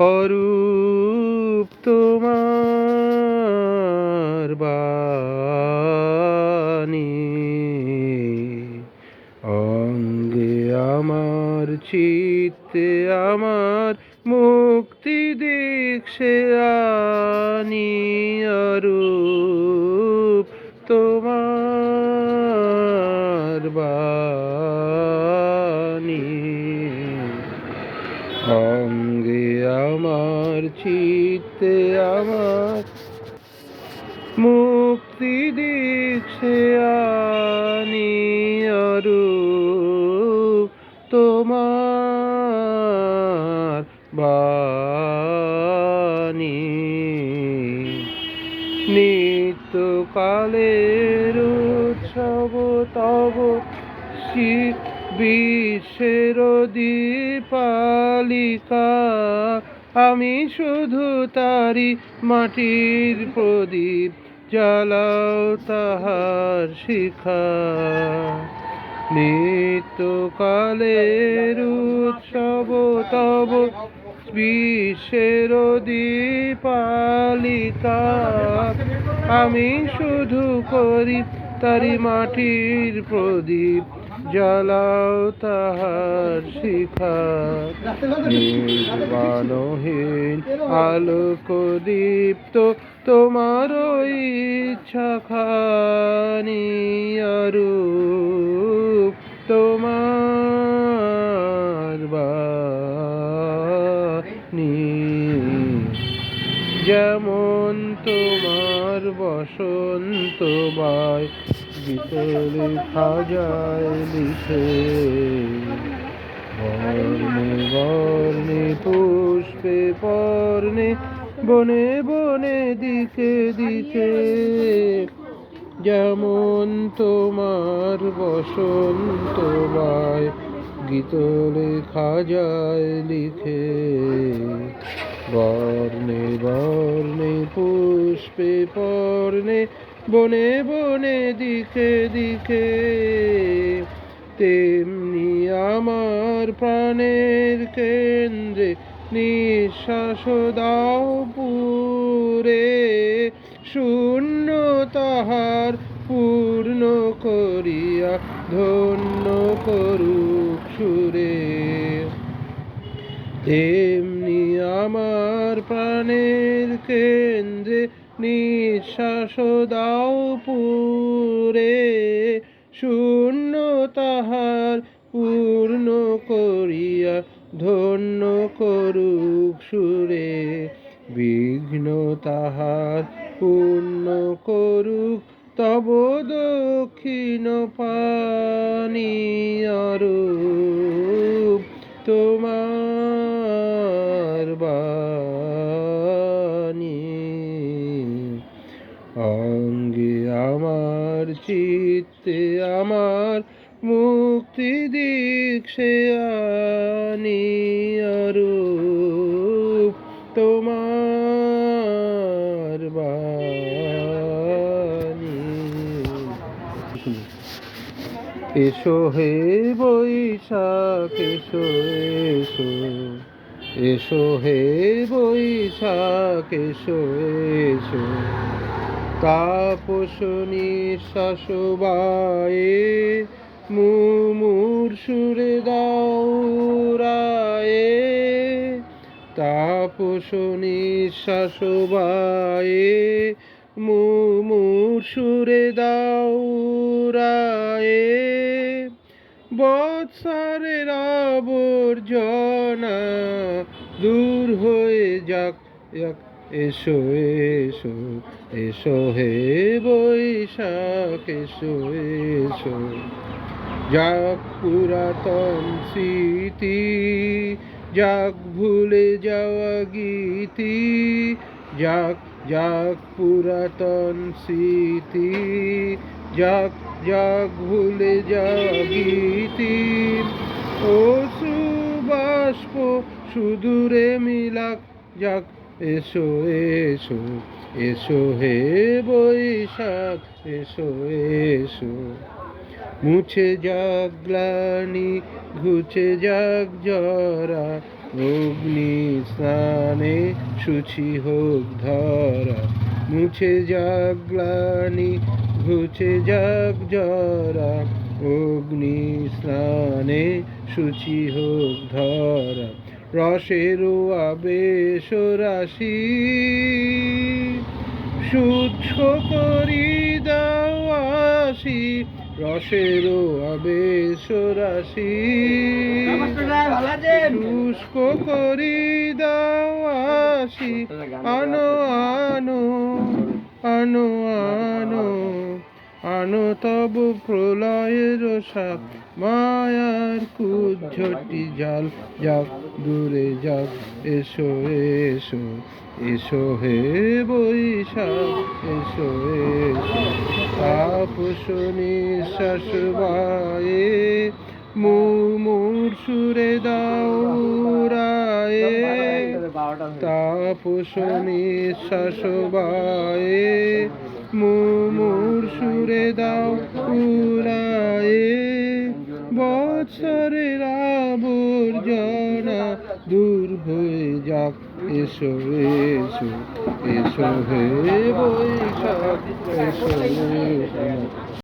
অরূপ তোমার বাণী। অঙ্গে আমার চিত্তে আমার মুক্তি দীক্ষে আনি অরূপ তোমার বাণী। চিত্তে আমার মুক্তি দীক্ষে আনি তোমার বাণী। নিত্যকালের উৎসব তব বিশ্বের দীপালিকা আমি শুধু তারি মাটির প্রদীপ জ্বালাও তাহার শিখা। নিত্যকালের উৎসব তব বিশ্বের দীপালিকা। আমি শুধু করি তারি মাটির প্রদীপ জ্বালাও তাহার শিখা। নির্বাণহীন আলোক দীপ্ত তোমার ইচ্ছা খানি আরু তোমার যেমন তোমার বসন্ত বাই বিতলে খাজায় লিখে। বর্ণে বর্ণে পুষ্পে পর্ণে বনে বনে দিকে দিকে। যেমন তোমার বসন্ত বাই গীত লেখা যায় লিখে। বর্ণে বর্ণে পুষ্পে পর্ণে, বনে বনে দিকে দিকে তেমনি আমার প্রাণের কেন্দ্রে নিঃশ্বাস দাও পুরে। শূন্য তাহার পূর্ণ করিয়া ধন্য করুক সুরে। তেমনি আমার প্রাণের কেন্দ্রে নিঃশ্বাস দাও পুরে। শূন্য তাহার পূর্ণ করিয়া ধন্য করুক সুরে। বিঘ্ন তাহার পূর্ণ করুক, তব দক্ষিণ পানি অরূপ তোমার বাণী। অঙ্গে আমার চিত্তে আমার মুক্তি দীক্ষে আনি অরূপ তোমার বাণী। এসো হে বৈশাখ, এসো এসো। এসো হে বৈশাখ, এসো এসো। তাপস নিঃশ্বাস বায়ে, মুমুর সুরে দাউরায়ে তাপস নিঃশ্বাস বায়ে মুমুর সুরে দাউরায়ে বৎসরের আবর্জনা দূর হয়ে যাক যাক, এসো এসো এসো হে বৈশাখ, এসো এসো। যাক পুরাতন স্মৃতি, যাক ভুলে যাওয়া গীতি, যাক যাক পুরাতন স্মৃতি, যাক যাক ভুলে যাওয়া গীতি। ও সুবাষ্প সুদূরে মিলাক, যাক, এসো এসো এসো হে বৈশাখ, এসো এসো। মুছে যাক গ্লানি, ঘুচে যাক জরা অগ্নি স্নানে শুচি হোক ধরা, মুছে যাক গ্লানি, ঘুচে যাক জরা। অগ্নি স্নানে শুচি হোক ধরা রসেরও আবেশ রাশি। শুদ্ধ করি দাও আসি, রসের আবেশ রাশি। শুষ্ক করি দাও আসি, আনো আনো আনো আনো। আনো প্রলয়ের সাপ, মায়ার কুজ্ঝটি জাল। যাক, দূরে যাক, এসো এসো এসো হে বৈশাখ, এসো এসো। তাপস নিঃশ্বাস বায়ে, মুমূর সুরে দাও রায়ে। তাপস নিঃশ্বাস মুমূর সুরে দাও উড়ায়ে। বৎসরের আবর্জনা দূর হয়ে যাক, এসো এসো এসো হে বৈশাখ, এসো